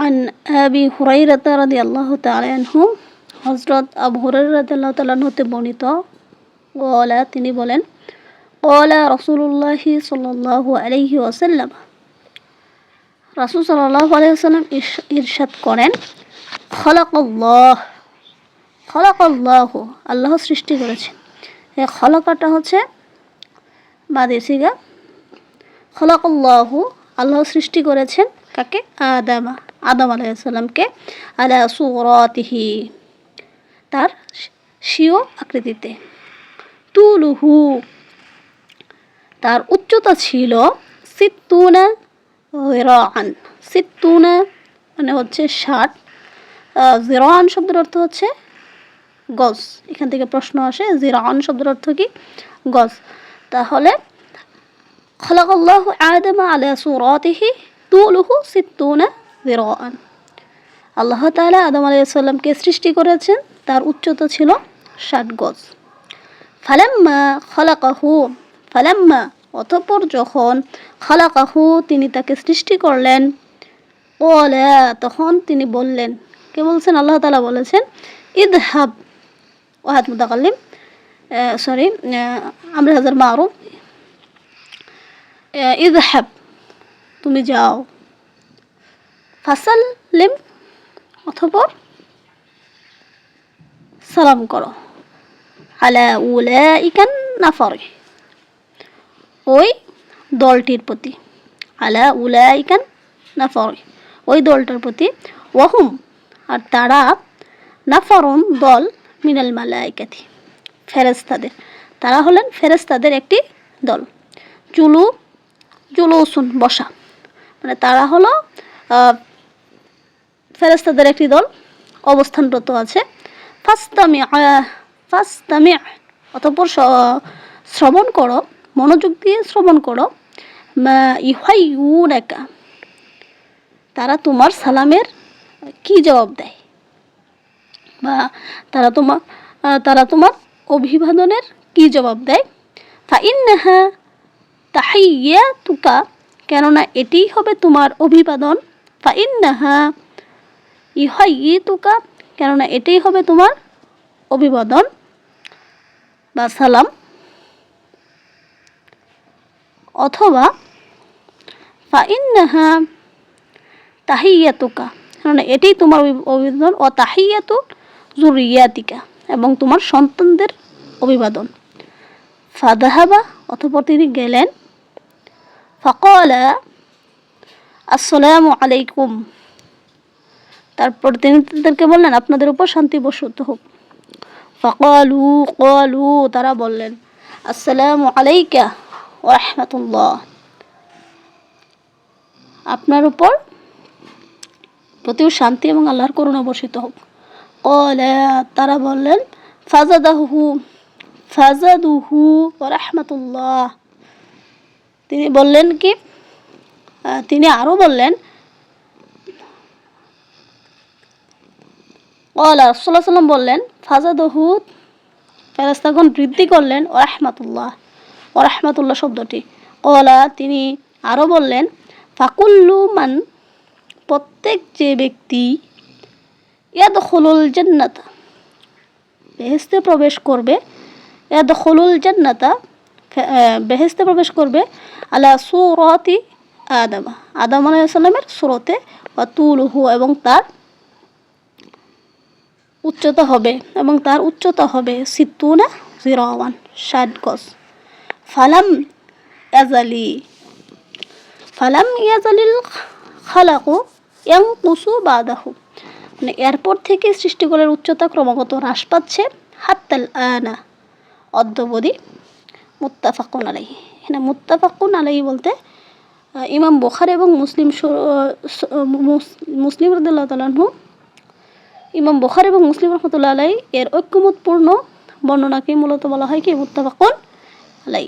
عن أبي هريرة رضي الله تعالى عنه হজরত আবু হুরাইরা রাদিয়াল্লাহু তাআলা হতে বর্ণিত ওয়ালা তিনি বলেন ওয়ালা রাসূলুল্লাহি সাল্লাল্লাহু আলাইহি ওয়াসাল্লাম রাসূল সাল্লাল্লাহু আলাইহি ওয়াসাল্লাম ইরশাদ করেন খলাকাল্লাহ খলাকাল্লাহু আল্লাহ সৃষ্টি করেছেন এই খলাকাটা হচ্ছে বাদেসিগা খলাকাল্লাহু আল্লাহ সৃষ্টি করেছেন কাকে আদামা আদম আলাইসাল্লামকে আলা সুরতিহি, তার স্বীয় আকৃতিতে। তুলুহু, তার উচ্চতা ছিল সিত্তুনা জিরান সিত্তুনা মানে হচ্ছে ষাট। জিরান শব্দের অর্থ হচ্ছে গজ। এখান থেকে প্রশ্ন আসে জিরান শব্দের অর্থ কি? গজ। তাহলে খলাকাল্লাহু আদম আলা সুরাতিহি, তুলুহু সিত্তুনা জিরান আল্লাহ তালা আদম আলাইসাল্লামকে সৃষ্টি করেছেন, তার উচ্চতা ছিল ষাট গজ। ফালাম্মা খলাকাহু, ফালাম্মা, অতপর যখন খালাকাহু তিনি তাকে সৃষ্টি করলেন ওলা তখন তিনি বললেন, কে বলছেন? আল্লাহ তালা বলেছেন, ইদহাব, ওয়াহাদ মুতাকাল্লিম সরি আমরা হাজার মারুফ ইদহাব, তুমি যাও। ফাসাল্লিম অথবা সালাম করো। আলা উলাইকান নাফরে। ওই দলটির প্রতি। আলা উলাইকান নাফরে। ওই দলটার প্রতি। ওয়াহুম। আর তারা নাফরুন দল মিনাল মালাইকাতি ফেরেস্তাদের তারা হলেন ফেরেস্তাদের একটি দল। জুলু, জুলুসুন বসা। মানে তারা হলো ফেরেস্তাদের একটি দল অবস্থানরত আছে। ফাস্তামি ফাস্তামি অতপর শ্রবণ করো, মনোযোগ দিয়ে শ্রবণ করো। ইহাই একা তারা তোমার সালামের কি জবাব দেয়? বা তারা তোমার তারা তোমার অভিবাদনের কি জবাব দেয়? ফা ইন্নাহা তাহাইয়া তুকা কেননা এটিই হবে তোমার অভিবাদন। ফা ইন্নাহা ইহাই তুকা, কেননা এটাই হবে তোমার অভিবাদন বা সালাম। অথবা ফা ইন্নাহা তাহিয়াতুকা কারণ এটাই তোমার অভিবাদন ও তাহিয়াতু জুরিয়াতিকা এবং তোমার সন্তানদের অভিবাদন। ফাদাহাবা অথপর তিনি গেলেন। ফকলা, আসসালামু আলাইকুম। তারপর তিনি তাদেরকে বললেন, আপনাদের উপর শান্তি বসত হোক। ফকালু, কলু, তারা বললেন, আসসালামু আলাইকা ওরহমতুল্লাহ আপনার উপর প্রতিও শান্তি এবং আল্লাহর করুণা বর্ষিত হোক। কলা তারা বললেন, ফাজাদাহু, ফাজাদুহু রহমতুল্লাহ। তিনি বললেন কি? তিনি আরও বললেন ওলা রসুল্লাহ সাল্লাম বললেন ফাজাদহু ফেরাস্তাগণ বৃদ্ধি করলেন ও রহমাতুল্লাহ ও রহমাতুল্লাহ শব্দটি। ওলা তিনি আরও বললেন, ফাকুল্লু মান, প্রত্যেক যে ব্যক্তি ইয়াদ হলুল জান্নাতা বেহেস্তে প্রবেশ করবে ইয়াদ হলুল জান্নাতা বেহেস্তে প্রবেশ করবে, আলা সুরতি আদামা, আদাম আলাইসাল্লামের সুরতে বা তুলহু এবং তার উচ্চতা হবে এবং তার উচ্চতা হবে সিত্তুনা জিরো ওয়ান ষাট গজ। ফালাম ইয়াজালি, ফালাম ইয়াজালিল খালাকু ইয়াং কুসু বাদাহু। মানে এরপর থেকে সৃষ্টিকলের উচ্চতা ক্রমাগত হ্রাস পাচ্ছে। হাত্তাল আনা, অদ্যবধি মুত্তাফাকুন আলাই এখানে মুত্তাফাকুন আলাই বলতে ইমাম বোখার এবং মুসলিম মুসলিম রদুল্লাহ তালাহু ইমাম বখার এবং মুসলিম রহমতুল্লাহ আলাই এর ঐক্যমতপূর্ণ বর্ণনাকে মূলত বলা হয় কি, মুত্তাফাকুন আলাই